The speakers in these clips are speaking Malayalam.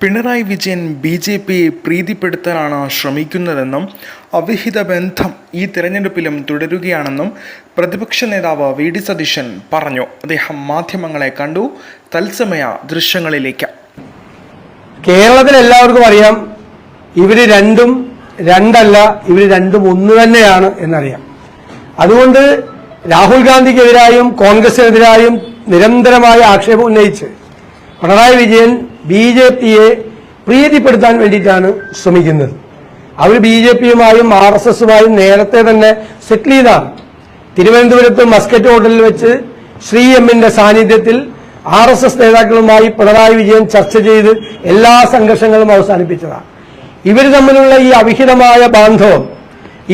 പിണറായി വിജയൻ ബി ജെ പിയെ പ്രീതിപ്പെടുത്താനാണ് ശ്രമിക്കുന്നതെന്നും അവിഹിത ബന്ധം ഈ തിരഞ്ഞെടുപ്പിലും തുടരുകയാണെന്നും പ്രതിപക്ഷ നേതാവ് വി ഡി സതീശൻ പറഞ്ഞു. അദ്ദേഹം മാധ്യമങ്ങളെ കണ്ടു. തത്സമയ ദൃശ്യങ്ങളിലേക്ക്. കേരളത്തിൽ എല്ലാവർക്കും അറിയാം ഇവർ രണ്ടും രണ്ടല്ല ഇവർ രണ്ടും ഒന്ന് തന്നെയാണ് എന്നറിയാം. അതുകൊണ്ട് രാഹുൽ ഗാന്ധിക്കെതിരായും കോൺഗ്രസിനെതിരായും നിരന്തരമായ ആക്ഷേപം ഉന്നയിച്ച് പിണറായി വിജയൻ ബി ജെ പിയെ പ്രീതിപ്പെടുത്താൻ വേണ്ടിയിട്ടാണ് ശ്രമിക്കുന്നത്. അവർ ബി ജെ പിയുമായും ആർ എസ് എസുമായും നേരത്തെ തന്നെ സെറ്റിൽ ചെയ്താണ് തിരുവനന്തപുരത്ത് മസ്കറ്റ് ഹോട്ടലിൽ വെച്ച് ശ്രീ എമ്മിന്റെ സാന്നിധ്യത്തിൽ ആർ എസ് എസ് നേതാക്കളുമായി പിണറായി വിജയൻ ചർച്ച ചെയ്ത് എല്ലാ സംഘർഷങ്ങളും അവസാനിപ്പിച്ചതാണ്. ഇവർ തമ്മിലുള്ള ഈ അവിഹിതമായ ബാന്ധവം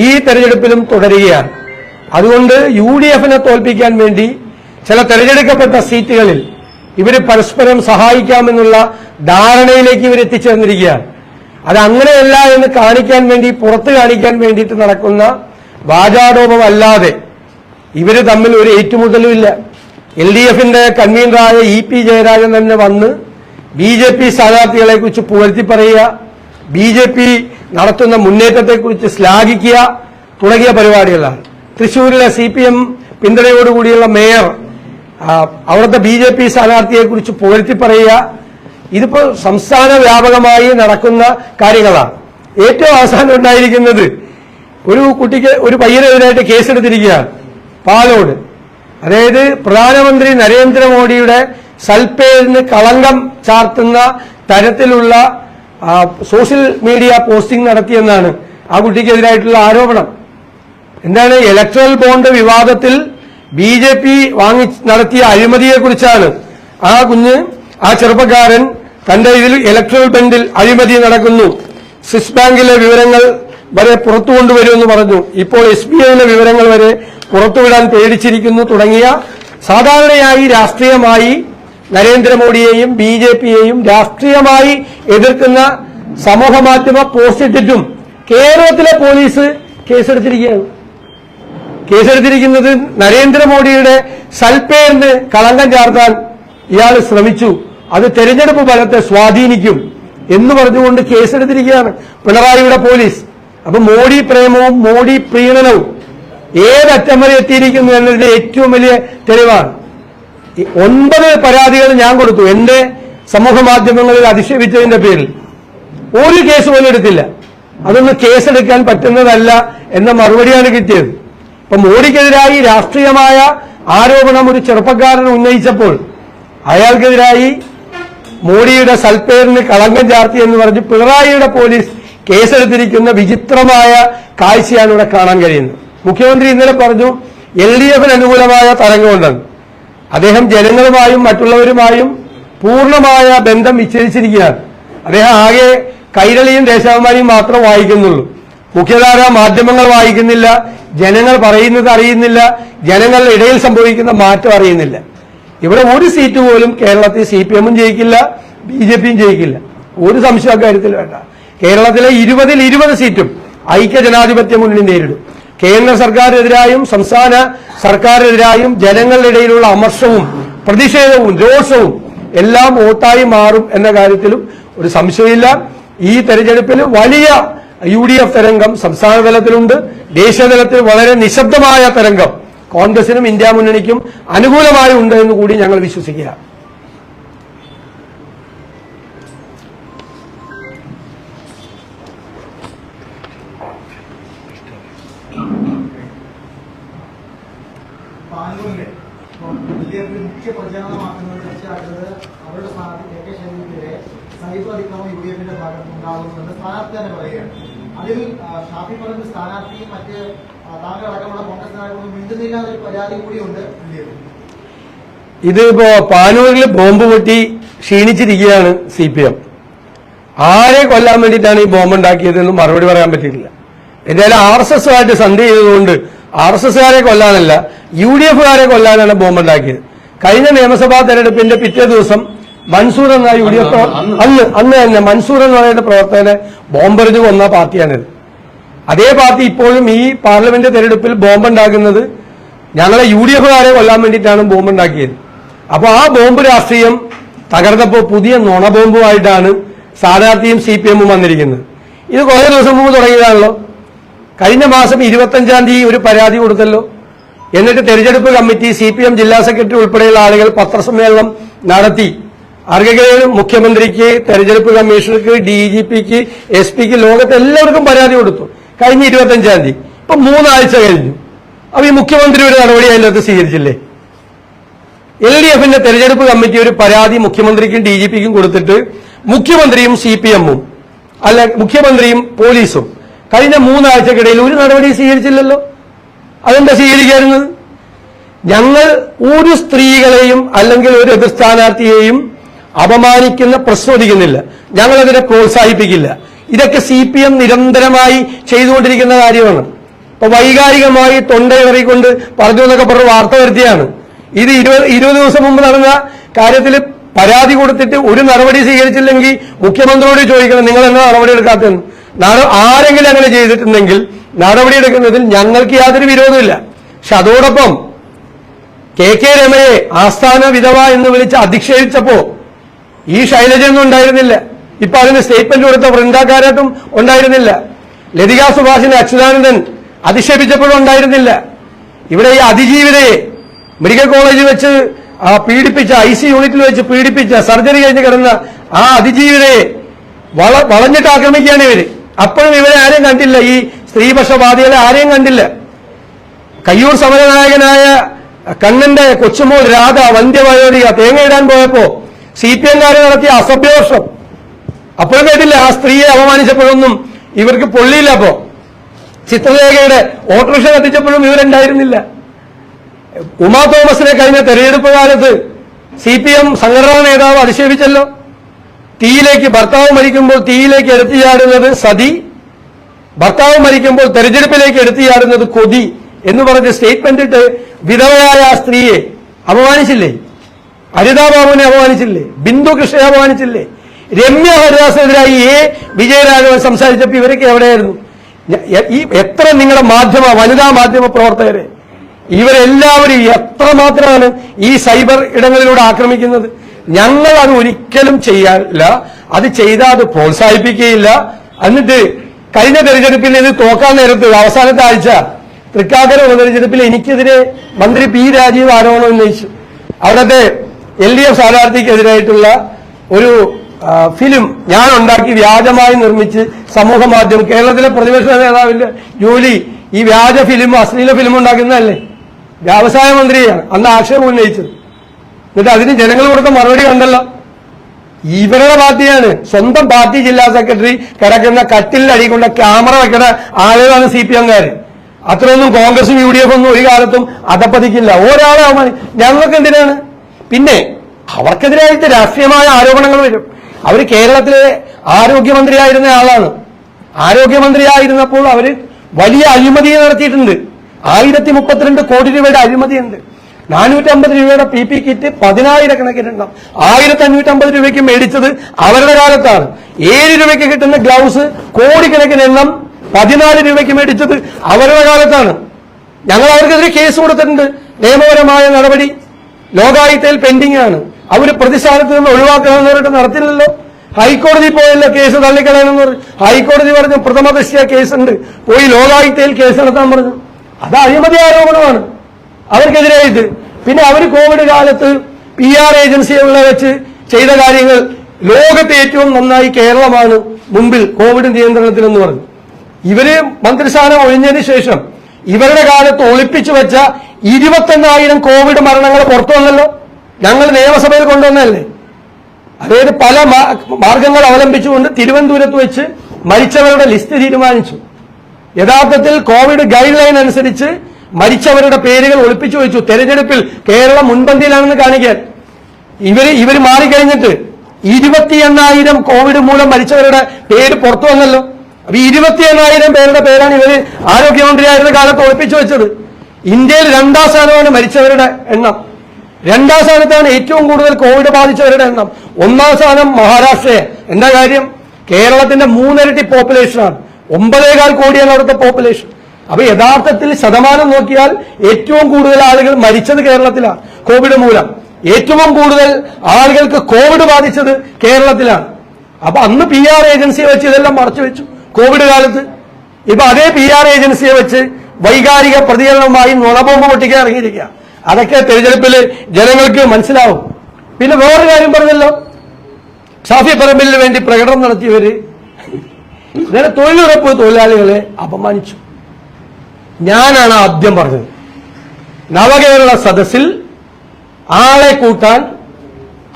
ഈ തെരഞ്ഞെടുപ്പിലും തുടരുകയാണ്. അതുകൊണ്ട് യു ഡി എഫിനെ തോൽപ്പിക്കാൻ വേണ്ടി ചില തെരഞ്ഞെടുക്കപ്പെട്ട സീറ്റുകളിൽ ഇവർ പരസ്പരം സഹായിക്കാമെന്നുള്ള ധാരണയിലേക്ക് ഇവർ എത്തിച്ചേർന്നിരിക്കുകയാണ്. അത് അങ്ങനെയല്ല എന്ന് കാണിക്കാൻ വേണ്ടി പുറത്ത് കാണിക്കാൻ വേണ്ടിയിട്ട് നടക്കുന്ന വാചാടോപമല്ലാതെ ഇവർ തമ്മിൽ ഒരു ഏറ്റുമുട്ടലും ഇല്ല. എൽ ഡി എഫിന്റെ കൺവീനറായ ഇ പി ജയരാജൻ തന്നെ വന്ന് ബി ജെ പി സ്ഥാനാർത്ഥികളെ കുറിച്ച് പുകഴ്ത്തി പറയുക ബി ജെ പി നടത്തുന്ന മുന്നേറ്റത്തെക്കുറിച്ച് ശ്ലാഘിക്കുക തുടങ്ങിയ പരിപാടികളാണ്. തൃശൂരിലെ സി പി എം പിന്തുണയോടുകൂടിയുള്ള മേയർ അവിടുത്തെ ബി ജെ പി സ്ഥാനാർത്ഥിയെ കുറിച്ച് പുകഴ്ത്തി പറയുക. ഇതിപ്പോ സംസ്ഥാന വ്യാപകമായി നടക്കുന്ന കാര്യങ്ങളാണ്. ഏറ്റവും അവസാനം ഉണ്ടായിരിക്കുന്നത് ഒരു കുട്ടിക്ക് ഒരു പയ്യനെതിരായിട്ട് കേസെടുത്തിരിക്കുകയാണ്. പാലോട്. അതായത് പ്രധാനമന്ത്രി നരേന്ദ്രമോദിയുടെ സൽപ്പേരിന് കളങ്കം ചാർത്തുന്ന തരത്തിലുള്ള സോഷ്യൽ മീഡിയ പോസ്റ്റിംഗ് നടത്തിയെന്നാണ് ആ കുട്ടിക്കെതിരായിട്ടുള്ള ആരോപണം. എന്താണ്? ഇലക്ട്രൽ ബോണ്ട് വിവാദത്തിൽ ബി ജെ പി വാങ്ങി നടത്തിയ അഴിമതിയെക്കുറിച്ചാണ്. ആ കുഞ്ഞ് ആ ചെറുപ്പക്കാരൻ തന്റെ ഇതിൽ ഇലക്ട്രൽ ബണ്ടിൽ അഴിമതി നടക്കുന്നു. സ്വിസ് ബാങ്കിലെ വിവരങ്ങൾ വരെ പുറത്തു കൊണ്ടുവരുമെന്ന് പറഞ്ഞു. ഇപ്പോൾ എസ് ബി ഐയിലെ വിവരങ്ങൾ വരെ പുറത്തുവിടാൻ പേടിച്ചിരിക്കുന്നു തുടങ്ങിയ സാധാരണയായി രാഷ്ട്രീയമായി നരേന്ദ്രമോദിയെയും ബി ജെ പിയെയും രാഷ്ട്രീയമായി എതിർക്കുന്ന സമൂഹ മാധ്യമ പോസ്റ്റ് ഇട്ടിട്ടും കേരളത്തിലെ പോലീസ് കേസെടുത്തിരിക്കുകയാണ്. കേസെടുത്തിരിക്കുന്നത് നരേന്ദ്രമോദിയുടെ സൽപ്പേരിന് കളങ്കം ചാർത്താൻ ഇയാൾ ശ്രമിച്ചു. അത് തെരഞ്ഞെടുപ്പ് ഫലത്തെ സ്വാധീനിക്കും എന്ന് പറഞ്ഞുകൊണ്ട് കേസെടുത്തിരിക്കുകയാണ് പിണറായിയുടെ പോലീസ്. അപ്പൊ മോഡി പ്രേമവും മോഡി പ്രീണനവും ഏതറ്റം വരെ എത്തിയിരിക്കുന്നു എന്നതിന്റെ ഏറ്റവും വലിയ തെളിവാണ്. ഒൻപത് പരാതികൾ ഞാൻ കൊടുത്തു. എന്റെ സമൂഹ മാധ്യമങ്ങളിൽ അധിക്ഷേപിച്ചതിന്റെ പേരിൽ. ഒരു കേസ് പോലും എടുത്തില്ല. അതൊന്നും കേസെടുക്കാൻ പറ്റുന്നതല്ല എന്ന മറുപടിയാണ് കിട്ടിയത്. ഇപ്പൊ മോഡിക്കെതിരായി രാഷ്ട്രീയമായ ആരോപണം ഒരു ചെറുപ്പക്കാരൻ ഉന്നയിച്ചപ്പോൾ അയാൾക്കെതിരായി മോഡിയുടെ സൽപ്പേരിന് കളങ്കം ചാർത്തി എന്ന് പറഞ്ഞ് പിണറായിയുടെ പോലീസ് കേസെടുത്തിരിക്കുന്ന വിചിത്രമായ കാഴ്ചയാണ് ഇവിടെ കാണാൻ കഴിയുന്നത്. മുഖ്യമന്ത്രി ഇന്നലെ പറഞ്ഞു എൽ ഡി എഫിന് അനുകൂലമായ തരംഗമുണ്ടെന്ന് അദ്ദേഹം ജനങ്ങളുമായും മറ്റുള്ളവരുമായും പൂർണമായ ബന്ധം വിച്ഛേദിച്ചിരിക്കുകയാണ്. അദ്ദേഹം ആകെ കൈരളിയും ദേശാഭിമാനിയും മാത്രം വായിക്കുന്നുള്ളൂ. മുഖ്യധാര മാധ്യമങ്ങൾ വായിക്കുന്നില്ല ജനങ്ങൾ പറയുന്നത് അറിയുന്നില്ല ജനങ്ങളുടെ ഇടയിൽ സംഭവിക്കുന്ന മാറ്റം അറിയുന്നില്ല. ഇവിടെ ഒരു സീറ്റ് പോലും കേരളത്തിൽ സി പി എമ്മും ജയിക്കില്ല ബി ജെ പിയും ജയിക്കില്ല. ഒരു സംശയം അക്കാര്യത്തിൽ വേണ്ട. കേരളത്തിലെ ഇരുപതിൽ ഇരുപത് സീറ്റും ഐക്യ ജനാധിപത്യ മുന്നണി നേരിടും. കേന്ദ്ര സർക്കാരിനെതിരായും സംസ്ഥാന സർക്കാരിനെതിരായും ജനങ്ങളുടെ ഇടയിലുള്ള അമർഷവും പ്രതിഷേധവും രോഷവും എല്ലാം വോട്ടായി മാറും എന്ന കാര്യത്തിലും ഒരു സംശയമില്ല ഈ തെരഞ്ഞെടുപ്പിൽ വലിയ യു ഡി എഫ് തരംഗം സംസ്ഥാന തലത്തിലുണ്ട് ദേശീയ തലത്തിൽ വളരെ നിശബ്ദമായ തരംഗം. കോൺഗ്രസിനും ഇന്ത്യ മുന്നണിക്കും അനുകൂലമായി ഉണ്ട് എന്ന് കൂടി ഞങ്ങൾ വിശ്വസിക്കുക. മുഖ്യ പ്രചാരണമാക്കുന്നത് ചർച്ചയാക്കുന്നത് അവരുടെ സ്ഥാനാർത്ഥി കെ കെ ശൈലിക്കെതിരെ സൈബർ അതിക്രമം യു ഡി എഫിന്റെ ഭാഗത്ത് ഉണ്ടാകുന്നുവെന്ന് സ്ഥാനാർത്ഥി തന്നെ പറയുകയാണ്. അതിൽ ഷാഫി പറമ്പ് സ്ഥാനാർത്ഥിയും മറ്റ് താങ്കൾ താങ്കളടക്കമുള്ള കോൺഗ്രസ് നേതാക്കളും മിണ്ടുന്നില്ല എന്നൊരു പരാതി കൂടിയുണ്ട് ഇതിപ്പോ പാനൂരിൽ ബോംബ് പൊട്ടി ക്ഷീണിച്ചിരിക്കുകയാണ് സി പി എം. ആരെ കൊല്ലാൻ വേണ്ടിയിട്ടാണ് ഈ ബോംബ് ഉണ്ടാക്കിയതെന്ന് മറുപടി പറയാൻ പറ്റിയിട്ടില്ല. എന്തായാലും ആർ എസ് എസുമായിട്ട് സന്ധി ചെയ്തതുകൊണ്ട് ആർ എസ് എസുകാരെ കൊല്ലാനല്ല യു ഡി എഫുകാരെ കൊല്ലാനാണ് ബോംബ് ഉണ്ടാക്കിയത്. കഴിഞ്ഞ നിയമസഭാ തെരഞ്ഞെടുപ്പിന്റെ പിറ്റേ ദിവസം മൻസൂർ എന്ന യു ഡി എഫ് അന്ന് അന്ന് തന്നെ മൻസൂർ എന്ന് പറയുന്ന പ്രവർത്തകനെ ബോംബെറിഞ്ഞ് കൊന്ന പാർട്ടിയാണിത്. അതേ പാർട്ടി ഇപ്പോഴും ഈ പാർലമെന്റ് തെരഞ്ഞെടുപ്പിൽ ബോംബുണ്ടാക്കുന്നത് ഞങ്ങളെ യു ഡി എഫുകാരെ കൊല്ലാൻ വേണ്ടിയിട്ടാണ് ബോംബുണ്ടാക്കിയത്. അപ്പോൾ ആ ബോംബ് രാഷ്ട്രീയം തകർന്നപ്പോൾ പുതിയ നുണ ബോംബുമായിട്ടാണ് സ്ഥാനാർത്ഥിയും സി പി എമ്മും വന്നിരിക്കുന്നത്. ഇത് കുറേ ദിവസം മുമ്പ് തുടങ്ങിയതാണല്ലോ. കഴിഞ്ഞ മാസം ഇരുപത്തഞ്ചാം തീയതി ഒരു പരാതി കൊടുത്തല്ലോ. എന്നിട്ട് തെരഞ്ഞെടുപ്പ് കമ്മിറ്റി സി പി എം ജില്ലാ സെക്രട്ടറി ഉൾപ്പെടെയുള്ള ആളുകൾ പത്രസമ്മേളനം നടത്തി. ആർക്കെങ്കിലും മുഖ്യമന്ത്രിക്ക് തെരഞ്ഞെടുപ്പ് കമ്മീഷണർക്ക് ഡി ജി പിക്ക് എസ് പിക്ക് ലോകത്ത് എല്ലാവർക്കും പരാതി കൊടുത്തു. കഴിഞ്ഞ ഇരുപത്തഞ്ചാം തീയതി. ഇപ്പൊ മൂന്നാഴ്ച കഴിഞ്ഞു. അപ്പൊ ഈ മുഖ്യമന്ത്രി ഒരു നടപടി അതിനകത്ത് സ്വീകരിച്ചില്ലേ? എൽ ഡി എഫിന്റെ തെരഞ്ഞെടുപ്പ് കമ്മിറ്റി ഒരു പരാതി മുഖ്യമന്ത്രിക്കും ഡി ജി പിക്കും കൊടുത്തിട്ട് മുഖ്യമന്ത്രിയും സി പി എമ്മും അല്ല മുഖ്യമന്ത്രിയും പോലീസും കഴിഞ്ഞ മൂന്നാഴ്ചക്കിടയിൽ ഒരു നടപടി സ്വീകരിച്ചില്ലല്ലോ. അതെന്താ സ്വീകരിക്കാറുന്നത് ഞങ്ങൾ ഒരു സ്ത്രീകളെയും അല്ലെങ്കിൽ ഒരു എതിർ സ്ഥാനാർത്ഥിയെയും അപമാനിക്കുന്ന പ്രശ്നോദിക്കുന്നില്ല ഞങ്ങളതിനെ പ്രോത്സാഹിപ്പിക്കില്ല. ഇതൊക്കെ സി പി എം നിരന്തരമായി ചെയ്തുകൊണ്ടിരിക്കുന്ന കാര്യമാണ്. ഇപ്പൊ വൈകാരികമായി തൊണ്ടയിററിക്കൊണ്ട് പറഞ്ഞു എന്നൊക്കെ പറഞ്ഞ് വാർത്ത വരുത്തിയാണ്. ഇത് ഇരുപത് ഇരുപത് ദിവസം മുമ്പ് നടന്ന കാര്യത്തിൽ പരാതി കൊടുത്തിട്ട് ഒരു നടപടി സ്വീകരിച്ചില്ലെങ്കിൽ മുഖ്യമന്ത്രിയോട് ചോദിക്കണം നിങ്ങൾ എന്നാ നടപടി എടുക്കാത്തതെന്ന്? ആരെങ്കിലും അങ്ങനെ ചെയ്തിട്ടുണ്ടെങ്കിൽ നടപടി എടുക്കുന്നതിൽ ഞങ്ങൾക്ക് യാതൊരു വിരോധമില്ല. പക്ഷെ അതോടൊപ്പം കെ കെ രമയെ ആസ്ഥാന വിധവ എന്ന് വിളിച്ച് അധിക്ഷേപിച്ചപ്പോ ഈ ശൈലജയൊന്നും ഉണ്ടായിരുന്നില്ല. ഇപ്പൊ അതിന് സ്റ്റേറ്റ്മെന്റ് കൊടുത്ത വൃന്ദാകാരാട്ടും ഉണ്ടായിരുന്നില്ല. ലതിക സുഭാഷിനെ അച്യുതാനന്ദൻ അധിക്ഷേപിച്ചപ്പോഴും ഉണ്ടായിരുന്നില്ല. ഇവിടെ ഈ അതിജീവിതയെ മെഡിക്കൽ കോളേജിൽ വെച്ച് പീഡിപ്പിച്ച ഐ സി യൂണിറ്റിൽ വെച്ച് പീഡിപ്പിച്ച സർജറി കഴിഞ്ഞ് കിടന്ന ആ അതിജീവിതയെ വള വളഞ്ഞിട്ട് ആക്രമിക്കുകയാണ് ഇവർ. അപ്പോഴും ഇവരെ ആരെയും കണ്ടില്ല. ഈ സ്ത്രീപക്ഷവാദികളെ ആരെയും കണ്ടില്ല. കയ്യൂർ സമരനായകനായ കണ്ണന്റെ കൊച്ചുമോൾ രാധ വന്ധ്യവയോധിക തേങ്ങയിടാൻ പോയപ്പോ സി പി എംകാരെ നടത്തിയ അസഭ്യവർഷം. അപ്പോഴും കേട്ടില്ല ആ സ്ത്രീയെ അപമാനിച്ചപ്പോഴൊന്നും ഇവർക്ക് പൊള്ളിയില്ല അപ്പോ. ചിത്രലേഖയുടെ ഓട്ടോറിക്ഷ കത്തിച്ചപ്പോഴും ഇവരുണ്ടായിരുന്നില്ല. ഉമാ തോമസിനെ കഴിഞ്ഞ തെരഞ്ഞെടുപ്പ് കാലത്ത് സി പി എം സംഘടനാ നേതാവ് അധിക്ഷേപിച്ചല്ലോ. തീയിലേക്ക് ഭർത്താവ് മരിക്കുമ്പോൾ തീയിലേക്ക് എടുത്തു ചാടുന്നത് സതി ഭർത്താവ് മരിക്കുമ്പോൾ തെരഞ്ഞെടുപ്പിലേക്ക് എടുത്തു ചാടുന്നത് കൊതി എന്ന് പറഞ്ഞ് സ്റ്റേറ്റ്മെന്റ് ഇട്ട് വിധവയായ ആ സ്ത്രീയെ അപമാനിച്ചില്ലേ? അരിതാ ബാബുവിനെ അപമാനിച്ചില്ലേ? ബിന്ദു കൃഷ്ണയെ അപമാനിച്ചില്ലേ? രമ്യ ഹരിദാസിനെതിരായി എ. വിജയരാഘവൻ സംസാരിച്ചപ്പോൾ ഇവരൊക്കെ എവിടെയായിരുന്നു? ഈ എത്ര നിങ്ങളുടെ മാധ്യമ വനിതാ മാധ്യമ പ്രവർത്തകരെ? ഇവരെല്ലാവരും എത്ര മാത്രമാണ് ഈ സൈബർ ഇടങ്ങളിലൂടെ ആക്രമിക്കുന്നത്? ഞങ്ങൾ അത് ഒരിക്കലും ചെയ്യാറില്ല അത് ചെയ്താൽ അത് പ്രോത്സാഹിപ്പിക്കുകയില്ല. എന്നിട്ട് കഴിഞ്ഞ തെരഞ്ഞെടുപ്പിൽ ഇത് തോക്കാൻ നേരത്ത് അവസാനത്തെ ആഴ്ച തൃക്കാക്കര ഉപതെരഞ്ഞെടുപ്പിൽ എനിക്കെതിരെ മന്ത്രി പി രാജീവ് ആരോപണം ഉന്നയിച്ചു. അവിടുത്തെ എൽ ഡി എഫ് സ്ഥാനാർത്ഥിക്കെതിരായിട്ടുള്ള ഒരു ഫിലിം ഞാൻ ഉണ്ടാക്കി വ്യാജമായി നിർമ്മിച്ച് സമൂഹ മാധ്യമം കേരളത്തിലെ പ്രതിപക്ഷ നേതാവിന്റെ ജോലി ഈ വ്യാജ ഫിലിം അശ്ലീല ഫിലിം ഉണ്ടാക്കുന്നതല്ലേ? വ്യവസായ മന്ത്രിയാണ്. അന്ന് ആക്ഷേപം ഉന്നയിച്ചത്. എന്നിട്ട് അതിന് ജനങ്ങൾ കൊടുത്ത മറുപടി കണ്ടല്ലോ. ഇവരുടെ പാർട്ടിയാണ്. സ്വന്തം പാർട്ടി ജില്ലാ സെക്രട്ടറി കിടക്കുന്ന കട്ടിൽ അടിക്കൊണ്ട ക്യാമറ വെക്കുന്ന ആളുകളാണ് സി പി എംകാര്. അത്രയൊന്നും കോൺഗ്രസും യു ഡി എഫ് ഒന്നും ഒരു കാലത്തും അതപ്പതിക്കില്ല. ഒരാളെ ഞങ്ങൾക്ക് എന്തിനാണ്? പിന്നെ അവർക്കെതിരായിട്ട് രാഷ്ട്രീയമായ ആരോപണങ്ങൾ വരും. അവർ കേരളത്തിലെ ആരോഗ്യമന്ത്രിയായിരുന്ന ആളാണ്. ആരോഗ്യമന്ത്രിയായിരുന്നപ്പോൾ അവർ വലിയ അഴിമതി നടത്തിയിട്ടുണ്ട്. ആയിരത്തി മുപ്പത്തിരണ്ട് കോടി രൂപയുടെ അഴിമതിയുണ്ട്. നാനൂറ്റമ്പത് രൂപയുടെ പി പി കിറ്റ് പതിനായിരക്കണക്കിനുണ്ടാവും ആയിരത്തി അഞ്ഞൂറ്റമ്പത് രൂപയ്ക്ക് മേടിച്ചത് അവരുടെ കാലത്താണ്. ഏഴ് രൂപയ്ക്ക് കിട്ടുന്ന ഗ്ലൗസ് കോടിക്കണക്കിന് എണ്ണം പതിനാല് രൂപയ്ക്ക് മേടിച്ചത് അവരുടെ കാലത്താണ്. ഞങ്ങൾ അവർക്കെതിരെ കേസ് കൊടുത്തിട്ടുണ്ട്. നിയമപരമായ നടപടി ലോകായുക്തയിൽ പെൻഡിംഗ് ആണ് അവർ പ്രതിസ്ഥാനത്ത് നിന്ന് ഒഴിവാക്കണമെന്ന് പറഞ്ഞിട്ട് നടത്തില്ലല്ലോ. ഹൈക്കോടതി പോയല്ലോ കേസ് തള്ളിക്കളയണമെന്ന് പറഞ്ഞു. ഹൈക്കോടതി പറഞ്ഞു പ്രഥമ ദൃഷ്ടിയ കേസുണ്ട്. പോയി ലോകായുക്തയിൽ കേസ് നടത്താൻ പറഞ്ഞു. അത് അഴിമതി ആരോപണമാണ്. അവർക്കെതിരെ ഇത്. പിന്നെ അവർ കോവിഡ് കാലത്ത് പി ആർ ഏജൻസികളെ വെച്ച് ചെയ്ത കാര്യങ്ങൾ ലോകത്തെ ഏറ്റവും നന്നായി കേരളമാണ് മുമ്പിൽ കോവിഡ് നിയന്ത്രണത്തിലെന്ന് പറഞ്ഞു. ഇവർ മന്ത്രിസ്ഥാനം ഒഴിഞ്ഞതിന് ശേഷം ഇവരുടെ കാലത്ത് ഒളിപ്പിച്ചു വെച്ച ഇരുപത്തെണ്ണായിരം കോവിഡ് മരണങ്ങൾ പുറത്തു വന്നല്ലോ ഞങ്ങൾ നിയമസഭയിൽ കൊണ്ടുവന്നല്ലേ അതായത് പല മാർഗങ്ങൾ അവലംബിച്ചുകൊണ്ട് തിരുവനന്തപുരത്ത് വെച്ച് മരിച്ചവരുടെ ലിസ്റ്റ് തീരുമാനിച്ചു. യഥാർത്ഥത്തിൽ കോവിഡ് ഗൈഡ് ലൈൻ അനുസരിച്ച് മരിച്ചവരുടെ പേരുകൾ ഒളിപ്പിച്ചു വെച്ചു. തെരഞ്ഞെടുപ്പിൽ കേരളം മുൻപന്തിയിലാണെന്ന് കാണിക്കാൻ. ഇവർ ഇവർ മാറിക്കഴിഞ്ഞിട്ട് ഇരുപത്തി എണ്ണായിരം കോവിഡ് മൂലം മരിച്ചവരുടെ പേര് പുറത്തു വന്നല്ലോ അപ്പൊ ഇരുപത്തി എണ്ണായിരം പേരുടെ പേരാണ് ഇവർ ആരോഗ്യമന്ത്രിയായിരുന്ന കാലത്ത് ഒളിപ്പിച്ചു വെച്ചത്. ഇന്ത്യയിൽ രണ്ടാം സ്ഥാനമാണ് മരിച്ചവരുടെ എണ്ണം. രണ്ടാം സ്ഥാനത്താണ് ഏറ്റവും കൂടുതൽ കോവിഡ് ബാധിച്ചവരുടെ എണ്ണം. ഒന്നാം സ്ഥാനം മഹാരാഷ്ട്രയെ. എന്താ കാര്യം? കേരളത്തിന്റെ മൂന്നിരട്ടി പോപ്പുലേഷനാണ് ഒമ്പതേകാൽ കോടിയാണ് അവിടുത്തെ പോപ്പുലേഷൻ അപ്പൊ യഥാർത്ഥത്തിൽ ശതമാനം നോക്കിയാൽ ഏറ്റവും കൂടുതൽ ആളുകൾ മരിച്ചത് കേരളത്തിലാണ് കോവിഡ് മൂലം. ഏറ്റവും കൂടുതൽ ആളുകൾക്ക് കോവിഡ് ബാധിച്ചത് കേരളത്തിലാണ്. അപ്പൊ അന്ന് പി ആർ ഏജൻസിയെ വെച്ച് ഇതെല്ലാം മറച്ചു വെച്ചു കോവിഡ് കാലത്ത്. ഇപ്പൊ അതേ പി ആർ ഏജൻസിയെ വെച്ച് വൈകാരിക പ്രതികരണവുമായി നുണബോംബ് പൊട്ടിക്കാൻ ഇറങ്ങിയിരിക്കുക അതൊക്കെ തെരഞ്ഞെടുപ്പിൽ ജനങ്ങൾക്ക് മനസ്സിലാവും. പിന്നെ വേറൊരു കാര്യം പറഞ്ഞല്ലോ. ഷാഫി പറമ്പിലിന് വേണ്ടി പ്രകടനം നടത്തിയവര് ഇന്നലെ തൊഴിലുറപ്പ് തൊഴിലാളികളെ അപമാനിച്ചു. ഞാനാണ് ആദ്യം പറഞ്ഞത്. നവകേരള സദസ്സിൽ ആളെ കൂട്ടാൻ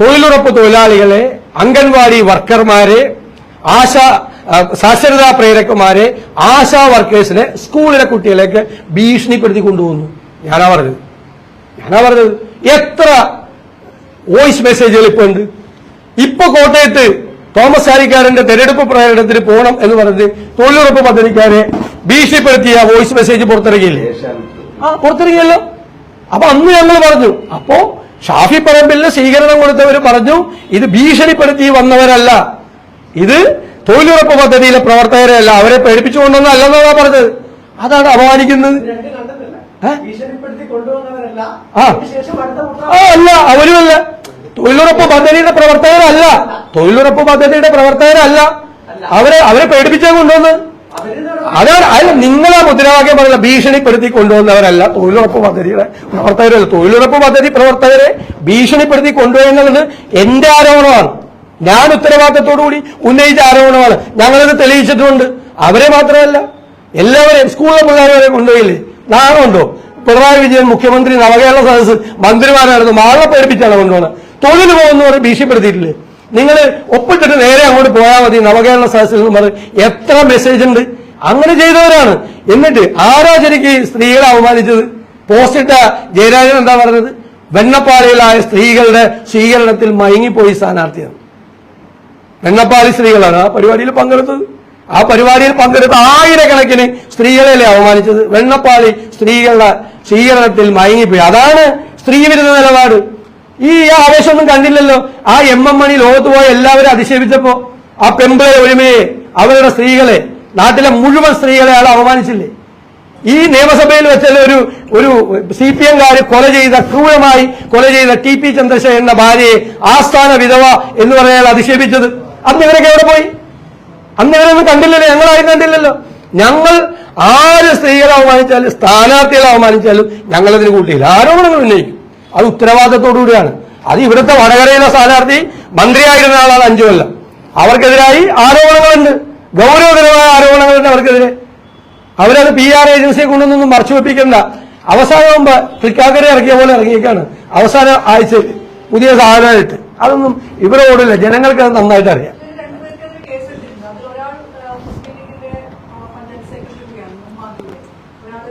തൊഴിലുറപ്പ് തൊഴിലാളികളെ അംഗൻവാടി വർക്കർമാരെ ആശ സാക്ഷരതാ പ്രേരകന്മാരെ ആശാ വർക്കേഴ്സിനെ സ്കൂളിലെ കുട്ടികളേക്ക് ഭീഷണിപ്പെടുത്തി കൊണ്ടുപോകുന്നു ഞാനാ പറഞ്ഞത്. ഞാനാ പറഞ്ഞത്. എത്ര വോയിസ് മെസ്സേജുകൾ ഇപ്പൊ ഉണ്ട്? ഇപ്പൊ കോട്ടയത്ത് തോമസ് ചാരിക്കാരന്റെ തെരഞ്ഞെടുപ്പ് പ്രകടനത്തിന് പോകണം എന്ന് പറഞ്ഞ് തൊഴിലുറപ്പ് പദ്ധതിക്കാരെ ഭീഷണിപ്പെടുത്തിയ വോയിസ് മെസ്സേജ് പുറത്തിറങ്ങിയില്ലേ? ആ പുറത്തിറങ്ങിയല്ലോ. അപ്പൊ അന്ന് ഞങ്ങൾ പറഞ്ഞു അപ്പോ ഷാഫി പറമ്പിലിന് സ്വീകരണം കൊടുത്തവർ പറഞ്ഞു ഇത് ഭീഷണിപ്പെടുത്തി വന്നവരല്ല. ഇത് തൊഴിലുറപ്പ് പദ്ധതിയിലെ പ്രവർത്തകരല്ല അവരെ പേടിപ്പിച്ചുകൊണ്ടൊന്നല്ലെന്നാണ് പറഞ്ഞത്. അതാണ് അപമാനിക്കുന്നത്. ആ. അല്ല അവരുമല്ല. തൊഴിലുറപ്പ് പദ്ധതിയുടെ പ്രവർത്തകരല്ല. തൊഴിലുറപ്പ് പദ്ധതിയുടെ പ്രവർത്തകരല്ല. അവരെ അവരെ പേടിപ്പിച്ചാൽ കൊണ്ടുവന്ന്. അതാണ് അല്ല നിങ്ങളാ മുദ്രാവാക്യം പറഞ്ഞ ഭീഷണിപ്പെടുത്തി കൊണ്ടുവന്നവരല്ല തൊഴിലുറപ്പ് പദ്ധതിയുടെ പ്രവർത്തകരല്ല. തൊഴിലുറപ്പ് പദ്ധതി പ്രവർത്തകരെ ഭീഷണിപ്പെടുത്തി കൊണ്ടുപോയെന്നുള്ളത് എന്റെ ആരോപണമാണ്. ഞാൻ ഉത്തരവാദിത്തത്തോടുകൂടി ഉന്നയിച്ച ആരോപണമാണ്. ഞങ്ങളത് തെളിയിച്ചിട്ടുണ്ട്. അവരെ മാത്രമല്ല എല്ലാവരെയും സ്കൂളിലെ പിള്ളേരെ കൊണ്ടുപോയില്ലേ നാണമുണ്ടോ പിണറായി വിജയൻ മുഖ്യമന്ത്രി നവകേരള സദസ് മന്ത്രിമാരായിരുന്നു. മാള പേടിപ്പിച്ചാണ് കൊണ്ടുപോകുന്നത്. തൊഴിൽ പോകുന്നവർ ഭീഷണിപ്പെടുത്തിയിട്ടില്ലേ? നിങ്ങൾ ഒപ്പിട്ടിട്ട് നേരെ അങ്ങോട്ട് പോയാൽ മതി നവകേരള സദസ്സിൽ നിന്ന് പറഞ്ഞ് എത്ര മെസ്സേജ് ഉണ്ട്? അങ്ങനെ ചെയ്തവരാണ്. എന്നിട്ട് ആരാ ശരിക്ക് സ്ത്രീകളെ അവമാനിച്ചത് പോസ്റ്റിട്ട ജയരാജൻ എന്താ പറഞ്ഞത്? വെണ്ണപ്പാറയിലായ സ്ത്രീകളുടെ സ്വീകരണത്തിൽ മയങ്ങിപ്പോയി സ്ഥാനാർത്ഥിയാണ്. വെണ്ണപ്പാളി സ്ത്രീകളാണ് ആ പരിപാടിയിൽ പങ്കെടുത്തത്. ആ പരിപാടിയിൽ പങ്കെടുത്ത ആയിരക്കണക്കിന് സ്ത്രീകളെയല്ലേ അവമാനിച്ചത്? വെണ്ണപ്പാളി സ്ത്രീകളുടെ സ്വീകരണത്തിൽ മയങ്ങിപ്പോയി. അതാണ് സ്ത്രീ വിരുദ്ധ നിലപാട്. ഈ ആവേശമൊന്നും കണ്ടില്ലല്ലോ. ആ എം എം മണി ലോകത്ത് പോയ എല്ലാവരും അധിക്ഷേപിച്ചപ്പോ ആ പെമ്പിളെ ഒരുമയെ അവരുടെ സ്ത്രീകളെ നാട്ടിലെ മുഴുവൻ സ്ത്രീകളെ അയാൾ അവമാനിച്ചില്ലേ? ഈ നിയമസഭയിൽ വെച്ചല്ലേ ഒരു ഒരു സി പി എംകാര് കൊല ചെയ്ത ക്രൂരമായി കൊല ചെയ്ത ടി പി ചന്ദ്രശേഖരന്റെ ഭാര്യയെ ആസ്ഥാന വിധവ എന്ന് പറയാൻ അധിക്ഷേപിച്ചത്. അന്ന് ഇവരൊക്കെ എവിടെ പോയി? അന്ന് ഇവരൊന്നും കണ്ടില്ലല്ലോ ഞങ്ങളാരും കണ്ടില്ലല്ലോ. ഞങ്ങൾ ആര് സ്ത്രീകളെ അവമാനിച്ചാലും സ്ഥാനാർത്ഥികളെ അവമാനിച്ചാലും ഞങ്ങളതിന് കൂട്ടിയില്ല. ആരോപണങ്ങൾ ഉന്നയിക്കും. അത് ഉത്തരവാദിത്തത്തോടുകൂടിയാണ്. അത് ഇവിടുത്തെ വടകരയിലെ സ്ഥാനാർത്ഥി മന്ത്രിയായിരുന്ന ആളാണ് അഞ്ചു കൊല്ലം. അവർക്കെതിരായി ആരോപണങ്ങളുണ്ട്. ഗൗരവകരമായ ആരോപണങ്ങളുണ്ട് അവർക്കെതിരെ. അവരത് പി ആർ ഏജൻസിയെ കൊണ്ടൊന്നും മറച്ചു വെപ്പിക്കണ്ട. അവസാനമാകുമ്പോ തൃക്കാക്കര ഇറക്കിയ പോലെ ഇറങ്ങിയേക്കാണ്. അവസാന ആഴ്ച പുതിയ സാധനമായിട്ട് അതൊന്നും ഇവരോടില്ല. ജനങ്ങൾക്ക് അത് നന്നായിട്ട് അറിയാം രണ്ടുപേർക്കെതിരെ കേസെടുത്തിട്ടുണ്ട് അതിൽ ഒരാൾ ആ, മുസ്ലിം ലീഗിന്റെ ആ, പഞ്ചായത്ത് സെക്രട്ടറി കൂടിയാണ് മുമ്പാതിലെ ഒരാൾ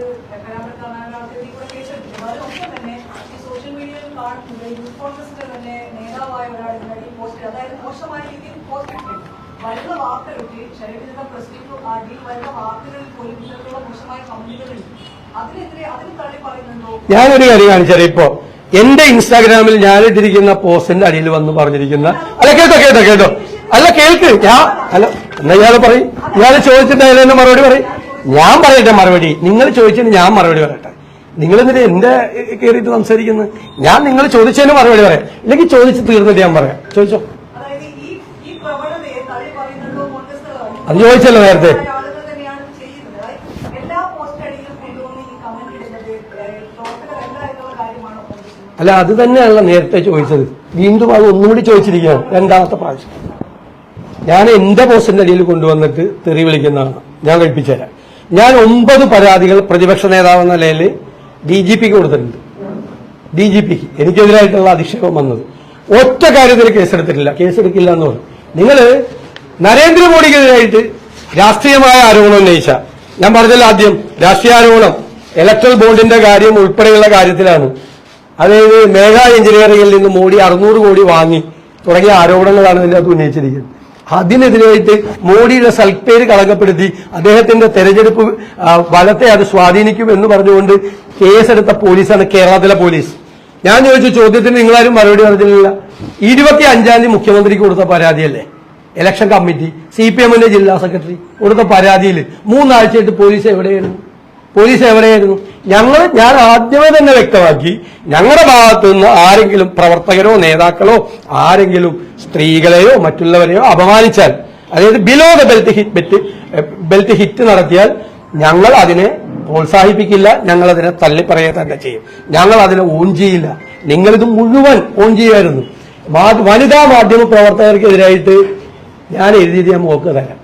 കരാമത്താണ് ഒരാൾക്കെതിരെ കൂടെ കേസെടുത്തിട്ടുണ്ട് അതിനൊപ്പം തന്നെ ഈ സോഷ്യൽ മീഡിയയിൽ കാണുന്നത് യൂത്ത് കോൺഗ്രസിന്റെ തന്നെ നേതാവായ ഒരാൾ ഇതിനടി പോസ്റ്റ് അതായത് മോശമായ രീതിയിൽ പോസ്റ്റ് ഇട്ടിട്ടുണ്ട് വരുന്ന വാർത്തകളിൽ ശരീരത്തിന്റെ പ്രസിദ്ധീകരണം അതിൽ വരുന്ന വാർത്തകളിൽ പോലും ഇത്തരത്തിലുള്ള മോശമായ കമന്റുകളുണ്ട് അതിനെതിരെ അതിന് തള്ളി പറയുന്നുണ്ടോ ഞാനൊരു കാര്യം കാണിച്ചാൽ ഇപ്പോ എന്റെ ഇൻസ്റ്റാഗ്രാമിൽ ഞാനിട്ടിരിക്കുന്ന പോസ്റ്റിന്റെ അടിയിൽ വന്ന് പറഞ്ഞിരിക്കുന്ന അല്ല കേട്ടോ കേട്ടോ കേട്ടോ. അല്ല കേൾക്ക്. ഞാൻ അല്ല എന്നാ ഇയാൾ പറയും. ഇയാൾ ചോദിച്ചിട്ട് തന്നെ മറുപടി പറയും. ഞാൻ പറയട്ടെ മറുപടി. നിങ്ങൾ ചോദിച്ചതിന് ഞാൻ മറുപടി പറയട്ടെ. നിങ്ങൾ എന്നിട്ട് എന്റെ കയറിയിട്ട് സംസാരിക്കുന്നത് ഞാൻ നിങ്ങൾ ചോദിച്ചതിന് മറുപടി പറയാം. ഇല്ലെങ്കിൽ ചോദിച്ച് തീർന്നിട്ട് ഞാൻ പറയാം. ചോദിച്ചോ. അത് ചോദിച്ചല്ലോ നേരത്തെ. ആളുകൾ തന്നെയാണ് ചെയ്യുന്നത് അതായത് എല്ലാ പോസ്റ്റ് അടിയിലും കൊണ്ടുവന്ന് ഈ കമന്റ് ഇടുന്നത് ഏഹ്, പ്രവർത്തകരല്ല എന്നുള്ള കാര്യമാണ് കോൺഗ്രസ് അല്ല അത് തന്നെയല്ല നേരത്തെ ചോദിച്ചത്. വീണ്ടും അത് ഒന്നുകൂടി ചോദിച്ചിരിക്കുകയാണ്. രണ്ടാമത്തെ പ്രാവശ്യം. ഞാൻ എന്റെ പോസ്റ്റിന്റെ അടിയിൽ കൊണ്ടുവന്നിട്ട് തെറി വിളിക്കുന്നതാണ്. ഞാൻ കഴിപ്പിച്ചുതരാം. ഞാൻ ഒമ്പത് പരാതികൾ പ്രതിപക്ഷ നേതാവ് എന്ന നിലയിൽ ഡി ജി പിക്ക് കൊടുത്തിട്ടുണ്ട്. ഡി ജി പിക്ക്. എനിക്കെതിരായിട്ടുള്ള അധിക്ഷേപം വന്നത്. ഒറ്റ കാര്യത്തിൽ കേസെടുത്തിട്ടില്ല. കേസെടുക്കില്ല എന്ന് പറഞ്ഞു. നിങ്ങൾ നരേന്ദ്രമോദിക്കെതിരായിട്ട് രാഷ്ട്രീയമായ ആരോപണം ഉന്നയിച്ച ഞാൻ പറഞ്ഞല്ലോ ആദ്യം രാഷ്ട്രീയ ആരോപണം. ഇലക്ട്രൽ ബോണ്ടിന്റെ കാര്യം ഉൾപ്പെടെയുള്ള കാര്യത്തിലാണ് അതായത് മേഘ എഞ്ചിനീയറിംഗിൽ നിന്ന് മോഡി അറുന്നൂറ് കോടി വാങ്ങി. തുടങ്ങിയ ആരോപണങ്ങളാണ് ഇതിന്റെ അകത്ത് ഉന്നയിച്ചിരിക്കുന്നത്. അതിനെതിരായിട്ട് മോഡിയുടെ സൽപ്പേര് കളങ്കപ്പെടുത്തി അദ്ദേഹത്തിന്റെ തെരഞ്ഞെടുപ്പ് ഫലത്തെ അത് സ്വാധീനിക്കും എന്ന് പറഞ്ഞുകൊണ്ട് കേസെടുത്ത പോലീസാണ് കേരളത്തിലെ പോലീസ്. ഞാൻ ചോദിച്ച ചോദ്യത്തിന് നിങ്ങളാരും മറുപടി പറഞ്ഞില്ല ഇരുപത്തി അഞ്ചാം തീയതി മുഖ്യമന്ത്രിക്ക് കൊടുത്ത പരാതിയല്ലേ? ഇലക്ഷൻ കമ്മിറ്റി സി പി എമ്മിന്റെ ജില്ലാ സെക്രട്ടറി കൊടുത്ത പരാതിയിൽ മൂന്നാഴ്ചയായിട്ട് പോലീസ് എവിടെയായിരുന്നു പോലീസ് എവിടെയായിരുന്നു? ഞങ്ങൾ ഞാൻ ആദ്യമേ തന്നെ വ്യക്തമാക്കി ഞങ്ങളുടെ ഭാഗത്തുനിന്ന് ആരെങ്കിലും പ്രവർത്തകരോ നേതാക്കളോ ആരെങ്കിലും സ്ത്രീകളെയോ മറ്റുള്ളവരെയോ അപമാനിച്ചാൽ അതായത് below the belt hit bet belt hit നടത്തിയാൽ ഞങ്ങൾ അതിനെ പ്രോത്സാഹിപ്പിക്കില്ല ഞങ്ങൾ അതിനെ തള്ളിപ്പറയുക തന്നെ ചെയ്യും. ഞങ്ങൾ അതിനെ ഓൺ ചെയ്യില്ല. നിങ്ങളിത് മുഴുവൻ ഓൺ ചെയ്യുമായിരുന്നു. വനിതാ മാധ്യമ പ്രവർത്തകർക്കെതിരായിട്ട് ഞാൻ എഴുതിയത് ഞാൻ മോക്ക് തരാം.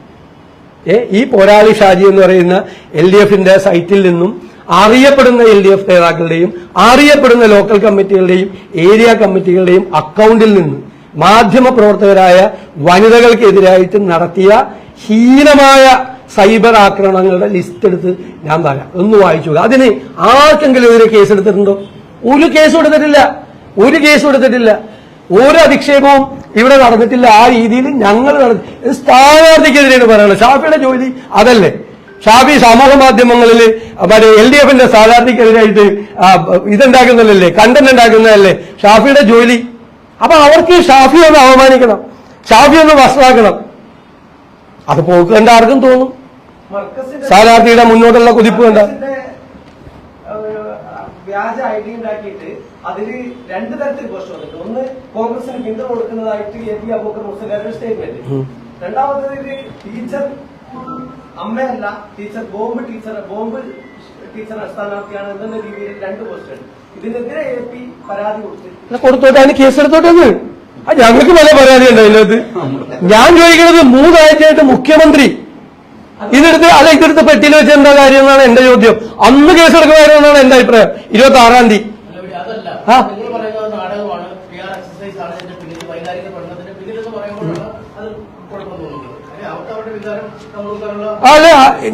ഈ പോരാളി ഷാജി എന്ന് പറയുന്ന എൽ ഡി എഫിന്റെ സൈറ്റിൽ നിന്നും അറിയപ്പെടുന്ന എൽ ഡി എഫ് നേതാക്കളുടെയും അറിയപ്പെടുന്ന ലോക്കൽ കമ്മിറ്റികളുടെയും ഏരിയ കമ്മിറ്റികളുടെയും അക്കൗണ്ടിൽ നിന്നും മാധ്യമ പ്രവർത്തകരായ വനിതകൾക്കെതിരായിട്ട് നടത്തിയ ഹീനമായ സൈബർ ആക്രമണങ്ങളുടെ ലിസ്റ്റ് എടുത്ത് ഞാൻ തരാം. ഒന്ന് വായിച്ചു. അതിന് ആർക്കെങ്കിലും ഒരു കേസ് എടുത്തിട്ടുണ്ടോ? ഒരു കേസ് കൊടുത്തിട്ടില്ല. ഒരു കേസ് കൊടുത്തിട്ടില്ല. ഒരു അധിക്ഷേപവും ഇവിടെ നടന്നിട്ടില്ല ആ രീതിയിൽ ഞങ്ങൾ നടത്തി സ്ഥാനാർത്ഥിക്കെതിരെയാണ് പറയുന്നത്. ഷാഫിയുടെ ജോലി അതല്ലേ? ഷാഫി സമൂഹ മാധ്യമങ്ങളിൽ മറ്റേ എൽ ഡി എഫിന്റെ സ്ഥാനാർത്ഥിക്കെതിരായിട്ട് ഇതുണ്ടാക്കുന്നതല്ലേ? കണ്ടന്റ് ഉണ്ടാക്കുന്നതല്ലേ? ഷാഫിയുടെ ജോലി. അപ്പൊ അവർക്ക് ഷാഫി ഒന്ന് അവമാനിക്കണം. ഷാഫി ഒന്ന് വസ്ത്രാക്കണം അത് പോക്ക് കണ്ട ആർക്കും തോന്നും സ്ഥാനാർത്ഥിയുടെ മുന്നോട്ടുള്ള കുതിപ്പ് കണ്ട വ്യാജ ഐ ഡി ഉണ്ടാക്കിയിട്ട് അതിൽ രണ്ട് തരത്തിൽ പോസ്റ്റ് വന്നിട്ടുണ്ട്. ഒന്ന് കോൺഗ്രസിന് പിന്തുണ കൊടുക്കുന്നതായിട്ട് A P Abookar Muslim statement. രണ്ടാമത്തത് ഇത് teacher അമ്മയല്ല teacher bomb teacher bomb teacher സ്ഥാനാർത്ഥിയാണ് എന്നുള്ള രീതിയിൽ രണ്ട് പോസ്റ്റ് ഇതിനെതിരെ എ പി പരാതി കൊടുത്തു കൊടുത്തോട്ടെ അതിന് ഞങ്ങൾക്ക് പല പരാതി ഉണ്ട് അതിനകത്ത്. ഞാൻ ചോദിക്കുന്നത് മൂന്നാഴ്ചയായിട്ട് മുഖ്യമന്ത്രി ഇതെടുത്ത് അല്ല ഇതെടുത്ത് പെട്ടിയിൽ വെച്ച് എന്താ കാര്യം എന്നാണ് എന്റെ ചോദ്യം. അന്ന് കേസ് കേസെടുക്കുമായിരുന്നു എന്നാണ് എന്റെ അഭിപ്രായം. ഇരുപത്തി ആറാം തീയതി ആ. അല്ലെ?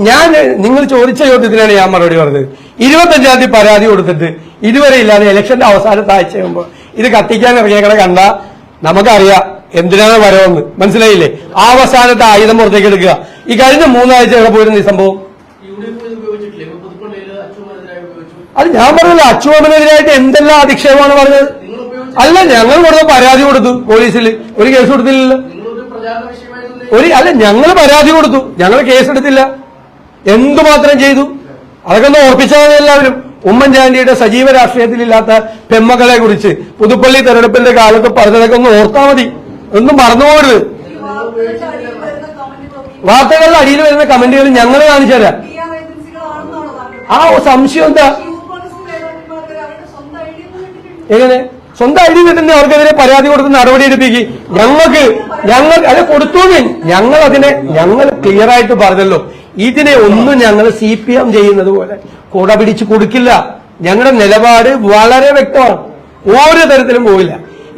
ഞാൻ നിങ്ങൾ ചോദിച്ച ചോദ്യത്തിനാണ് ഞാൻ മറുപടി പറഞ്ഞത്. ഇരുപത്തഞ്ചാം തീയതി പരാതി കൊടുത്തിട്ട് ഇതുവരെ ഇല്ലാതെ ഇലക്ഷന്റെ അവസാനത്തെ ആഴ്ച ചെയ്യുമ്പോൾ ഇത് കത്തിക്കാൻ ഇറങ്ങിയേക്കണ കണ്ട നമുക്കറിയാം. എന്തിനാണ് വരവെന്ന്? മനസ്സിലായില്ലേ? അവസാനത്തെ ആയുധം പുറത്തേക്ക് എടുക്കുക. ഈ കഴിഞ്ഞ മൂന്നാഴ്ച എവിടെ പോയിരുന്നു ഈ സംഭവം? അത് ഞാൻ പറഞ്ഞില്ല അച്ചുവമ്മനെതിരായിട്ട് എന്തെല്ലാം അധിക്ഷേപമാണ് പറഞ്ഞത്? അല്ല ഞങ്ങൾ കൊടുത്ത പരാതി കൊടുത്തു പോലീസിൽ ഒരു കേസ് കൊടുത്തില്ലല്ലോ. ഒരു അല്ല ഞങ്ങൾ പരാതി കൊടുത്തു. ഞങ്ങൾ കേസെടുത്തില്ല എന്തുമാത്രം ചെയ്തു? അതൊക്കെ ഒന്ന് ഓർപ്പിച്ചാൽ എല്ലാവരും. ഉമ്മൻചാണ്ടിയുടെ സജീവ രാഷ്ട്രീയത്തിലില്ലാത്ത പെമ്മകളെ കുറിച്ച് പുതുപ്പള്ളി തെരഞ്ഞെടുപ്പിന്റെ കാലത്ത് പറഞ്ഞതൊക്കെ ഒന്ന് ഓർത്താൽ മതി. ഒന്നും മറന്നുപോകരുത്. ഈ വാർത്തകളുടെ അടിയിൽ വരുന്ന കമന്റുകൾ ഞങ്ങൾ കാണിച്ചു ആ സംശയം എന്താ? എങ്ങനെ? സ്വന്തം ഐ ഡി കിട്ടുന്ന അവർക്കെതിരെ പരാതി കൊടുത്ത് നടപടി എടുപ്പിക്കും. ഞങ്ങൾക്ക് ഞങ്ങൾ അത് കൊടുത്തു ഞങ്ങൾ അതിനെ ഞങ്ങൾ ക്ലിയർ ആയിട്ട് പറഞ്ഞല്ലോ. ഇതിനെ ഒന്നും ഞങ്ങൾ സി പി എം ചെയ്യുന്നത് പോലെ കുട പിടിച്ച് കൊടുക്കില്ല. ഞങ്ങളുടെ നിലപാട് വളരെ വ്യക്തമാണ്. ഒരു തരത്തിലും പോകില്ല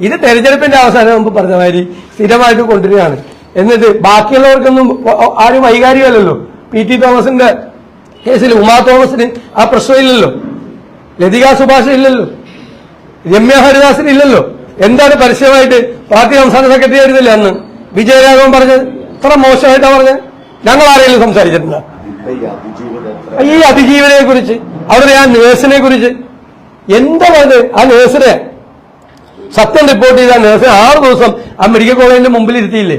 ഇത് തെരഞ്ഞെടുപ്പിന്റെ അവസാനം നമുക്ക് പറഞ്ഞ മാതിരി സ്ഥിരമായിട്ട് കൊണ്ടുവരികയാണ്. എന്നിട്ട് ബാക്കിയുള്ളവർക്കൊന്നും ആരും വൈകാരികമല്ലല്ലോ. പി ടി തോമസിന്റെ കേസിൽ ഉമാ തോമസിന് ആ പ്രശ്നമില്ലല്ലോ. ലതിക സുഭാഷ് ഇല്ലല്ലോ. രമ്യ ഹരിദാസിന് ഇല്ലല്ലോ. എന്താണ് പരസ്യമായിട്ട് പാർട്ടി സംസ്ഥാന സെക്രട്ടറി ആയിരുന്നില്ല അന്ന്? വിജയരാഘവൻ പറഞ്ഞത് ഇത്ര മോശമായിട്ടാ പറഞ്ഞത്. ഞങ്ങൾ ആരെങ്കിലും സംസാരിച്ചിട്ടുണ്ടോ? ഈ അതിജീവനെ കുറിച്ച് അവിടെ ആ നേഴ്സിനെ കുറിച്ച് എന്താ പറഞ്ഞത് ആ നേഴ്സിനെ സത്യം റിപ്പോർട്ട് ചെയ്ത നേഴ്സ് ആറ് ദിവസം ആ മെഡിക്കൽ കോളേജിന്റെ മുമ്പിൽ ഇരുത്തിയില്ലേ?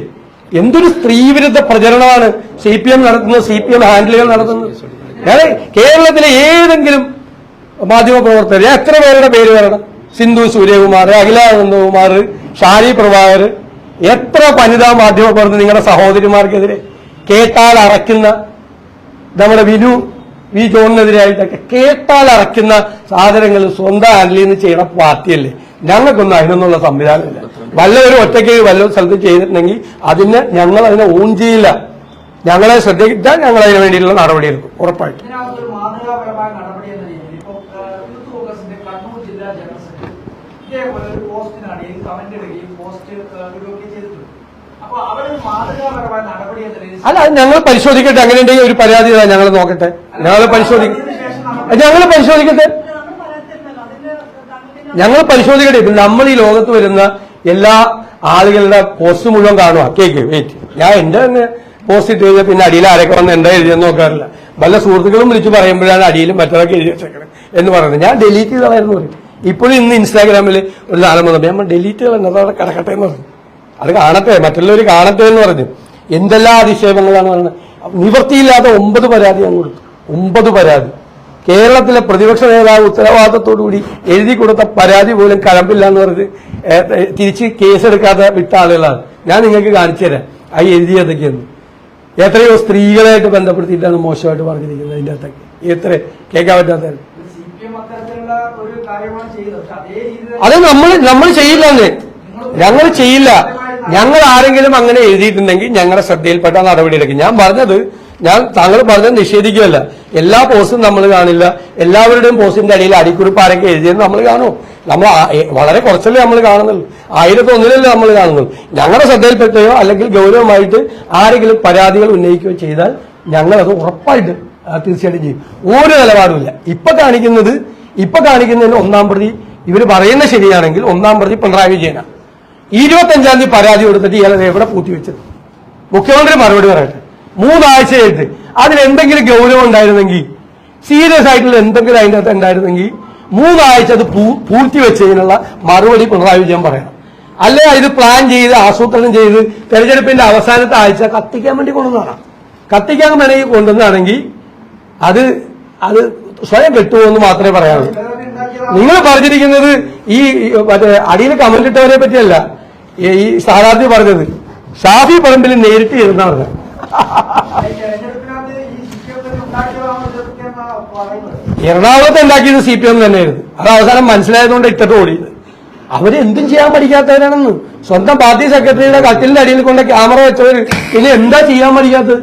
എന്തൊരു സ്ത്രീവിരുദ്ധ പ്രചരണമാണ് സി പി എം നടത്തുന്നത് സി പി എം ഹാൻഡിലുകൾ നടത്തുന്നത്. കേരളത്തിലെ ഏതെങ്കിലും മാധ്യമ പ്രവർത്തകർ എത്ര പേരുടെ പേര് വരണം? സിന്ധു സൂര്യകുമാർ അഖിലാനന്ദകുമാർ ഷാരി പ്രഭാകർ എത്ര വനിതാ മാധ്യമ പ്രവർത്തകർ നിങ്ങളുടെ സഹോദരിമാർക്കെതിരെ കേട്ടാൽ അറയ്ക്കുന്ന നമ്മുടെ വിനു വി ജോണിനെതിരായിട്ടൊക്കെ കേട്ടാൽ അറയ്ക്കുന്ന സാധനങ്ങൾ സ്വന്തം ഹാൻഡിൽ നിന്ന് ചെയ്യണ പാർട്ടിയല്ലേ? ഞങ്ങൾക്കൊന്നും അതിനൊന്നുള്ള സംവിധാനമില്ല വല്ലവരും ഒറ്റയ്ക്ക് വല്ല സ്ഥലത്ത് ചെയ്തിട്ടുണ്ടെങ്കിൽ അതിന് ഞങ്ങൾ അതിനെ ഓൺ ചെയ്യില്ല ഞങ്ങളെ ശ്രദ്ധിച്ചാൽ ഞങ്ങൾ അതിന് വേണ്ടിയിട്ടുള്ള നടപടിയെടുക്കും ഉറപ്പായിട്ടും. ഇതേപോലെ ഒരു ഈ കമന്റ് ഇടുകയും പോസ്റ്റ് ചെയ്തിട്ടുണ്ട്. അല്ല അത് ഞങ്ങൾ പരിശോധിക്കട്ടെ. അങ്ങനെയുണ്ടെങ്കിൽ ഒരു പരാതി ഞങ്ങൾ നോക്കട്ടെ. ഞങ്ങൾ പരിശോധിക്കും ഞങ്ങൾ പരിശോധിക്കട്ടെ. ഞങ്ങൾ പരിശോധിക്കട്ടെ. നമ്മൾ ഈ ലോകത്ത് വരുന്ന എല്ലാ ആളുകളുടെ പോസ്റ്റ് മുഴുവൻ കാണുക കേക്ക് വെയിറ്റ് ഞാൻ എന്റെ തന്നെ പോസ്റ്റ് ഇട്ട് കഴിഞ്ഞാൽ പിന്നെ അടിയിൽ ആരൊക്കെ വന്ന് എന്താ എഴുതിയെന്ന് നോക്കാറില്ല. പല സുഹൃത്തുക്കളും വിളിച്ച് പറയുമ്പോഴാണ് അടിയിലും മറ്റൊക്കെ എഴുതി വെച്ചേക്കണം എന്ന് പറയുന്നത്. ഞാൻ ഡിലീറ്റ് ചെയ്തതായിരുന്നു പറയും ഇപ്പോഴും ഇന്ന് ഇൻസ്റ്റാഗ്രാമിൽ ഒരു നാലം വന്നപ്പോൾ നമ്മൾ ഡിലീറ്റ് അവിടെ കിടക്കട്ടെ എന്ന് പറഞ്ഞു. അത് കാണട്ടെ. മറ്റുള്ളവർ കാണട്ടെ എന്ന് പറഞ്ഞു. എന്തെല്ലാം അധിക്ഷേപങ്ങളാണ് പറയുന്നത് നിവൃത്തിയില്ലാതെ ഒമ്പത് പരാതി ഞാൻ കൊടുത്തു. ഒമ്പത് പരാതി. കേരളത്തിലെ പ്രതിപക്ഷ നേതാവ് ഉത്തരവാദിത്തത്തോടുകൂടി എഴുതി കൊടുത്ത പരാതി പോലും കഴമ്പില്ല എന്ന് പറഞ്ഞ് തിരിച്ച് കേസെടുക്കാതെ വിട്ട ആളുകളാണ്. ഞാൻ നിങ്ങൾക്ക് കാണിച്ചു തരാം. ആ എഴുതിയതൊക്കെയെന്ന് എത്രയോ സ്ത്രീകളായിട്ട് ബന്ധപ്പെടുത്തിയിട്ടാണ് മോശമായിട്ട് പറഞ്ഞിരിക്കുന്നത് അതിന്റെ അകത്തൊക്കെ. എത്ര? കേൾക്കാൻ പറ്റാത്ത അതേ അത് നമ്മൾ നമ്മൾ ചെയ്യില്ല എന്ന് ഞങ്ങൾ ചെയ്യില്ല. ഞങ്ങൾ ആരെങ്കിലും അങ്ങനെ എഴുതിയിട്ടുണ്ടെങ്കിൽ ഞങ്ങളുടെ ശ്രദ്ധയിൽപ്പെട്ട നടപടിയെടുക്കും. ഞാൻ പറഞ്ഞത് ഞാൻ താങ്കൾ പറഞ്ഞത് നിഷേധിക്കുകയല്ല. എല്ലാ പോസ്റ്റും നമ്മൾ കാണില്ല. എല്ലാവരുടെയും പോസ്റ്റിന്റെ അടിയിൽ അടിക്കുറിപ്പ് ആരൊക്കെ എഴുതിയെന്ന് നമ്മൾ കാണും. നമ്മൾ വളരെ കുറച്ചല്ലേ നമ്മൾ കാണുന്നുള്ളൂ. ആയിരത്തൊന്നിലല്ലേ നമ്മൾ കാണുന്നുള്ളൂ. ഞങ്ങളുടെ ശ്രദ്ധയിൽപ്പെട്ടയോ അല്ലെങ്കിൽ ഗൗരവമായിട്ട് ആരെങ്കിലും പരാതികൾ ഉന്നയിക്കുകയോ ചെയ്താൽ ഞങ്ങളത് ഉറപ്പായിട്ട് തീർച്ചയായിട്ടും ചെയ്യും. ഒരു നിലപാടുമില്ല. ഇപ്പൊ കാണിക്കുന്നത് ഇപ്പൊ കാണിക്കുന്നതിന് ഒന്നാം പ്രതി ഇവർ പറയുന്ന ശരിയാണെങ്കിൽ ഒന്നാം പ്രതി പിണറായി വിജയനാണ്. ഇരുപത്തഞ്ചാം തീയതി പരാതി കൊടുത്തിട്ട് ഇയാളെ എവിടെ പൂത്തിവെച്ചത് മുഖ്യമന്ത്രി മറുപടി പറയട്ടെ. മൂന്നാഴ്ചയായിട്ട് അതിൽ എന്തെങ്കിലും ഗൗരവം ഉണ്ടായിരുന്നെങ്കിൽ സീരിയസ് ആയിട്ടുള്ള എന്തെങ്കിലും അതിന്റെ അകത്ത് ഉണ്ടായിരുന്നെങ്കിൽ മൂന്നാഴ്ച അത് പൂർത്തി വെച്ചതിനുള്ള മറുപടി പിണറായി വിജയൻ പറയണം. അല്ലെ ഇത് പ്ലാൻ ചെയ്ത് ആസൂത്രണം ചെയ്ത് തെരഞ്ഞെടുപ്പിന്റെ അവസാനത്തെ ആഴ്ച കത്തിക്കാൻ വേണ്ടി കൊണ്ടുവന്നതാണ് കത്തിക്കാൻ വേണമെങ്കിൽ കൊണ്ടുവന്നാണെങ്കിൽ അത് അത് സ്വയം കെട്ടുമെന്ന് മാത്രമേ പറയാനുള്ളൂ. നിങ്ങൾ പറഞ്ഞിരിക്കുന്നത് ഈ മറ്റേ അടിയിൽ കമന്റിട്ടവരെ പറ്റിയല്ല. ഈ സ്ഥാനാർത്ഥി പറഞ്ഞത്. ഷാഫി പറമ്പിൽ നേരിട്ട് ഇരുന്നാ എറണാകുളത്ത് ഉണ്ടാക്കിയത് സി പി എം തന്നെയായിരുന്നു. അത് അവസാനം മനസ്സിലായതുകൊണ്ട് ഇട്ടിട്ട് ഓടിയത്. അവർ എന്തും ചെയ്യാൻ പഠിക്കാത്തവരാണെന്ന്. സ്വന്തം പാർട്ടി സെക്രട്ടറിയുടെ കട്ടിലിന്റെ അടിയിൽ കൊണ്ട് ക്യാമറ വെച്ചവര് ഇനി എന്താ ചെയ്യാൻ പഠിക്കാത്തത്?